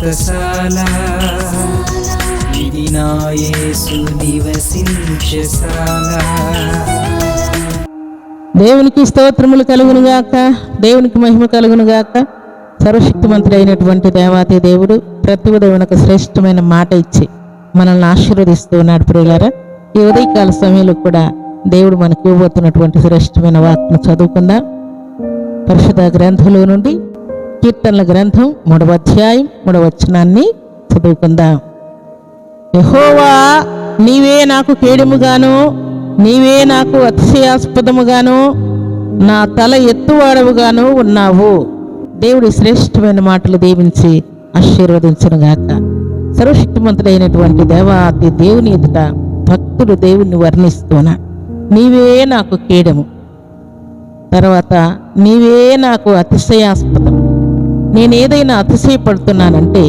వ్రతశాల ఇది నివసించశాల దేవునికి స్తోత్రములు కలుగును గాక దేవునికి మహిమ కలుగును గాక సర్వశక్తిమంతుడైనటువంటి దేవాతి దేవుడు ప్రతి ఉదయమునకు శ్రేష్టమైన మాట ఇచ్చి మనల్ని ఆశీర్వదిస్తూ ఉన్నాడు ప్రియులారా. ఈ ఉదయకాల సమయంలో కూడా దేవుడు మనకు ఇవ్వబోతున్నటువంటి శ్రేష్టమైన వాక్ను చదువుకుందాం. పరిశుద్ధ గ్రంథంలో నుండి కీర్తనల గ్రంథం మూడవ అధ్యాయం మూడవ వచనాన్ని చదువుకుందాం. యహోవా నీవే నాకు కేడుముగాను నీవే నాకు అతిశయాస్పదముగాను నా తల ఎత్తువాడవుగాను ఉన్నావు. దేవుడి శ్రేష్టమైన మాటలు దీవించి ఆశీర్వదించునుగాక. సర్వశక్తిమంతుడైనటువంటి దేవాది దేవుని ఎదుట భక్తుడు దేవుణ్ణి వర్ణిస్తున్నా నీవే నాకు కీడము. తర్వాత నీవే నాకు అతిశయాస్పదం నేను ఏదైనా అతిశయపడుతున్నానంటే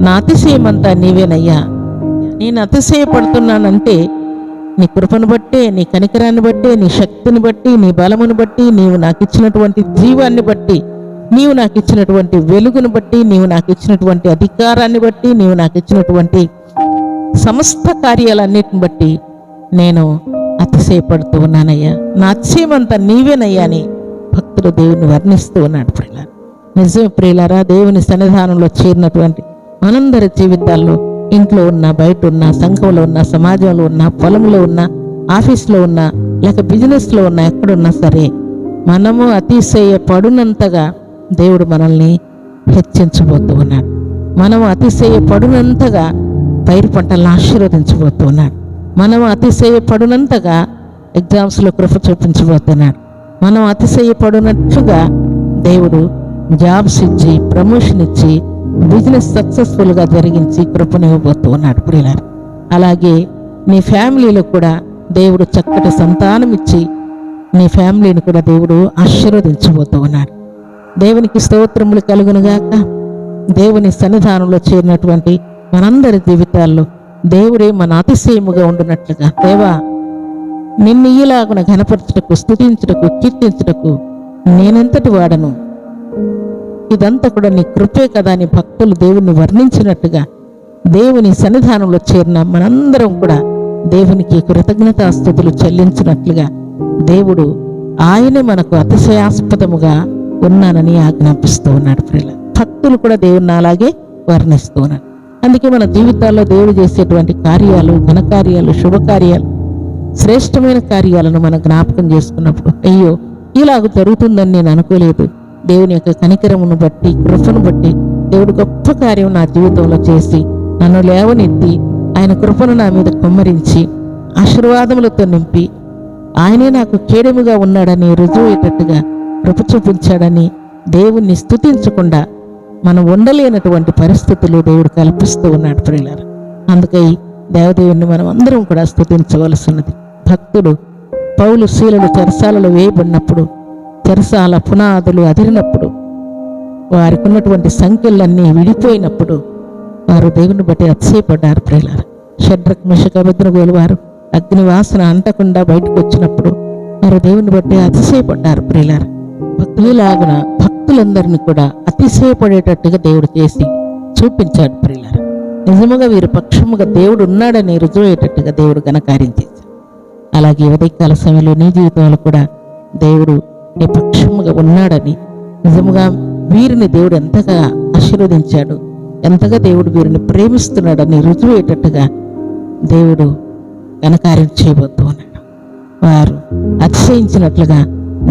నా అతిశయమంతా నీవేనయ్యా. నేను అతిశయపడుతున్నానంటే నీ కృపను బట్టే నీ కనికరాన్ని బట్టి నీ శక్తిని బట్టి నీ బలమును బట్టి నీవు నాకు ఇచ్చినటువంటి జీవాన్ని బట్టి నీవు నాకు ఇచ్చినటువంటి వెలుగును బట్టి నీవు నాకు ఇచ్చినటువంటి అధికారాన్ని బట్టి నీవు నాకు ఇచ్చినటువంటి సమస్త కార్యాలన్నిటిని బట్టి నేను అతిశయపడుతూ ఉన్నానయ్యా. నా అతిశయమంతా నీవేనయ్యా అని భక్తుడు దేవుని వర్ణిస్తూ ఉన్నాడు ప్రియులారా. నిజమే ప్రియులరా దేవుని సన్నిధానంలో చేరినటువంటి మనందరి జీవితాల్లో ఇంట్లో ఉన్న బయట ఉన్న సంఘంలో ఉన్న సమాజంలో ఉన్న పొలంలో ఉన్న ఆఫీస్లో ఉన్న లేక బిజినెస్లో ఉన్న ఎక్కడున్నా సరే మనము అతిశయపడునంతగా దేవుడు మనల్ని హెచ్చించబోతూ ఉన్నాడు. మనం అతిశయపడునంతగా పైరు పంటలను ఆశీర్వదించబోతూ ఉన్నాడు మనం అతిశయపడునంతగా ఎగ్జామ్స్లో కృప చూపించబోతున్నాడు. మనం అతిశయ అతిశయపడినట్లుగా దేవుడు జాబ్స్ ఇచ్చి ప్రమోషన్ ఇచ్చి బిజినెస్ సక్సెస్ఫుల్గా జరిగించి కృపనివ్వబోతూ ఉన్నాడు ప్రియులారు. అలాగే నీ ఫ్యామిలీలో కూడా దేవుడు చక్కటి సంతానం ఇచ్చి నీ ఫ్యామిలీని కూడా దేవుడు ఆశీర్వదించబోతూ ఉన్నాడు దేవునికి స్తోత్రములు కలుగునుగాక. దేవుని సన్నిధానంలో చేరినటువంటి మనందరి జీవితాల్లో దేవుడే మన అతిశయముగా ఉండునట్లుగా. దేవా నిన్ను ఈలాగున ఘనపరచుటకు స్థుతించుటకు కీర్తించుటకు నేనెంతటి వాడను? ఇదంతా కూడా నీ కృపే కదా అని భక్తులు దేవుని వర్ణించినట్టుగా దేవుని సన్నిధానంలో చేరిన మనందరం కూడా దేవునికి కృతజ్ఞతాస్థుతులు చెల్లించినట్లుగా దేవుడు ఆయనే మనకు అతిశయాస్పదముగా ఉన్నానని ఆజ్ఞాపిస్తూ ఉన్నాడు ప్రియుల. భక్తులు కూడా దేవుని అలాగే వర్ణిస్తూ ఉన్నాడు అందుకే మన జీవితాల్లో దేవుడు చేసేటువంటి కార్యాలు ఘనకార్యాలు శుభకార్యాలు శ్రేష్టమైన కార్యాలను మనం జ్ఞాపకం చేసుకున్నప్పుడు అయ్యో ఇలాగ జరుగుతుందని నేను అనుకోలేదు. దేవుని యొక్క కనికరమును బట్టి కృపను బట్టి దేవుడు గొప్ప కార్యం నా జీవితంలో చేసి నన్ను లేవనెత్తి ఆయన కృపను నా మీద కుమ్మరించి ఆశీర్వాదములతో నింపి ఆయనే నాకు కీడముగా ఉన్నాడని రుజువయ్యేటట్టుగా కృప చూపించాడని దేవుణ్ణి స్తుతించకుండా మనం ఉండలేనటువంటి పరిస్థితులు దేవుడు కల్పిస్తూ ఉన్నాడు ప్రియులారు. అందుకై దేవదేవుని మనం అందరం కూడా స్థుతించవలసినది భక్తుడు పౌలు శీలలు చెరసాలలో వేయబడినప్పుడు చెరసాల పునాదులు అదిరినప్పుడు వారికి ఉన్నటువంటి సంఖ్యలన్నీ విడిపోయినప్పుడు వారు దేవుని బట్టి అతిశయపడ్డారు ప్రేలారు షడ్రక్ మిషకభద్రగోలు వారు అగ్నివాసన అంటకుండా బయటకు వచ్చినప్పుడు వారు దేవుని బట్టి అతిశయపడ్డారు ప్రేలారు భక్తులాగున భక్తులందరినీ కూడా అతిశయపడేటట్టుగా దేవుడు చేసి చూపించాడు ప్రియులారు. నిజముగా వీరి పక్షముగా దేవుడు ఉన్నాడని రుజువయ్యేటట్టుగా దేవుడు ఘనకార్యం చేశాడు. అలాగే ఉదయకాల సమయంలో నీ జీవితంలో కూడా దేవుడు నీ పక్షముగా ఉన్నాడని నిజముగా వీరిని దేవుడు ఎంతగా ఆశీర్వదించాడు ఎంతగా దేవుడు వీరిని ప్రేమిస్తున్నాడని రుజువయ్యేటట్టుగా దేవుడు ఘనకార్యం చేయబోతూ ఉన్నాడు వారు అతిశయించినట్లుగా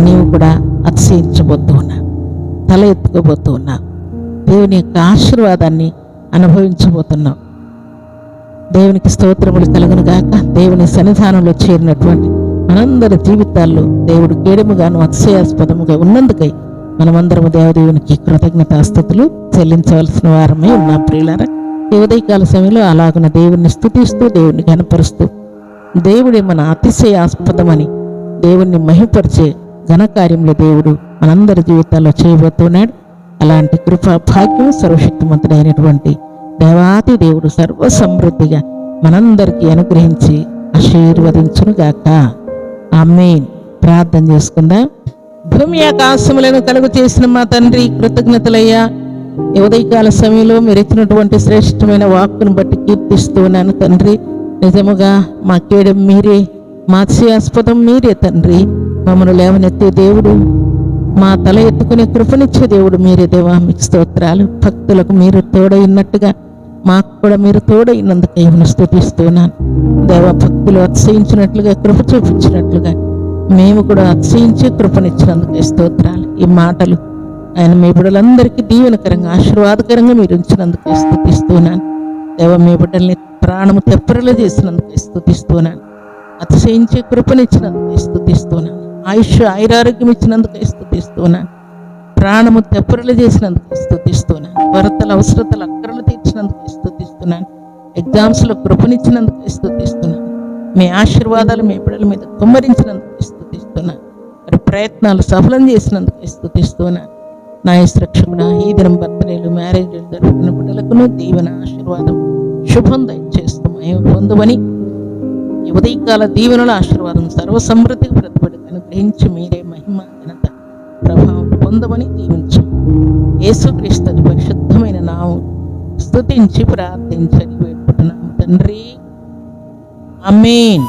నీవు కూడా అతిశయించబోతూ ఉన్నా తల ఎత్తుకోబోతూ ఉన్నా దేవుని యొక్క ఆశీర్వాదాన్ని అనుభవించబోతున్నావు. దేవునికి స్తోత్రములు కలుగునుగాక దేవుని సన్నిధానంలో చేరినటువంటి మనందరి జీవితాల్లో దేవుడు కేడముగాను అతిశయాస్పదముగా ఉన్నందుకై మనమందరము దేవదేవునికి కృతజ్ఞత కృతజ్ఞతాస్థుతులు చెల్లించవలసిన వారమే ఉన్నాం ప్రియులారా. ఈ ఉదయకాల సమయంలో అలాగున దేవుణ్ణి స్థుతిస్తూ దేవుణ్ణి కనపరుస్తూ దేవుడే మన అతిశయాస్పదమని దేవుణ్ణి మహిపరిచే ఘనకార్యంలో దేవుడు మనందరి జీవితాల్లో చేయబోతున్నాడు అలాంటి కృపా భాగ్యం సర్వశక్తిమంతుడైనటువంటి దేవాతి దేవుడు సర్వసమృద్ధిగా మనందరికీ అనుగ్రహించి ఆశీర్వదించునుగాక. ఆమెన్. ప్రార్థన చేసుకుందాం. భూమి ఆకాశములను కలుగు చేసిన మా తండ్రి కృతజ్ఞతలయ్యా. ఉదయకాల సమయంలో మీరు ఇచ్చినటువంటి శ్రేష్టమైన వాక్కును బట్టి కీర్తిస్తున్నాను తండ్రి. నిజముగా మా కేడం మీరే మా మీరే తండ్రి. మమ్మల్ని లేవనెత్తే దేవుడు మా తల ఎత్తుకునే కృపనిచ్చే దేవుడు మీరే దేవా. మీకు స్తోత్రాలు. భక్తులకు మీరు తోడైనట్టుగా మాకు కూడా మీరు తోడైనందుకు ఏమని స్థుతిస్తున్నాను. దేవ భక్తులు అతిశయించినట్లుగా కృప చూపించినట్లుగా మేము కూడా అతిశయించి కృపనిచ్చినందుకు స్తోత్రాలు. ఈ మాటలు ఆయన మీ బిడ్డలందరికీ దీవెనకరంగా ఆశీర్వాదకరంగా మీరు ఉంచినందుకు స్థుతిస్తున్నాను. దేవ మీ బిడ్డల్ని ప్రాణము తెప్పరలు చేసినందుకు స్థుతిస్తున్నాను. అతిశయించి కృపనిచ్చినందుకు స్థుతిస్తున్నాను. ఆయుష్ ఆయురారోగ్యం ఇచ్చినందుకు స్థుతిస్తున్నాను. ప్రాణము తెప్పరలు చేసినందుకు స్థుతిస్తున్నాను. వరతల అవసరతలు అక్కరలు తీర్చినందుకు స్థుతిస్తున్నాను ఎగ్జామ్స్లో కృపనిచ్చినందుకు స్థుతిస్తున్నాను మీ ఆశీర్వాదాలు మీ బిడ్డల మీద కుమ్మరించినందుకు స్థుతిస్తున్నాను మరి ప్రయత్నాలు సఫలం చేసినందుకు స్థుతిస్తున్నాను నా రక్షకుడా ఈ దినం బర్త్డేలు మ్యారేజ్లు జరుపుకున్న బిడ్డలకును దీవెన ఆశీర్వాదం శుభం దయచేస్తామని పొందమని ఉదయకాల దీవెనల ఆశీర్వాదం సర్వసమృద్ధికి ప్రతిపడి అనుగ్రహించి మీరే మహిమ ఘనత ప్రభావం పొందమని దీవించు. యేసుక్రీస్తు పరిశుద్ధమైన నామం. స్తుతించి ప్రార్థించని వేడుకుంటున్నాము. తండ్రి అమేన్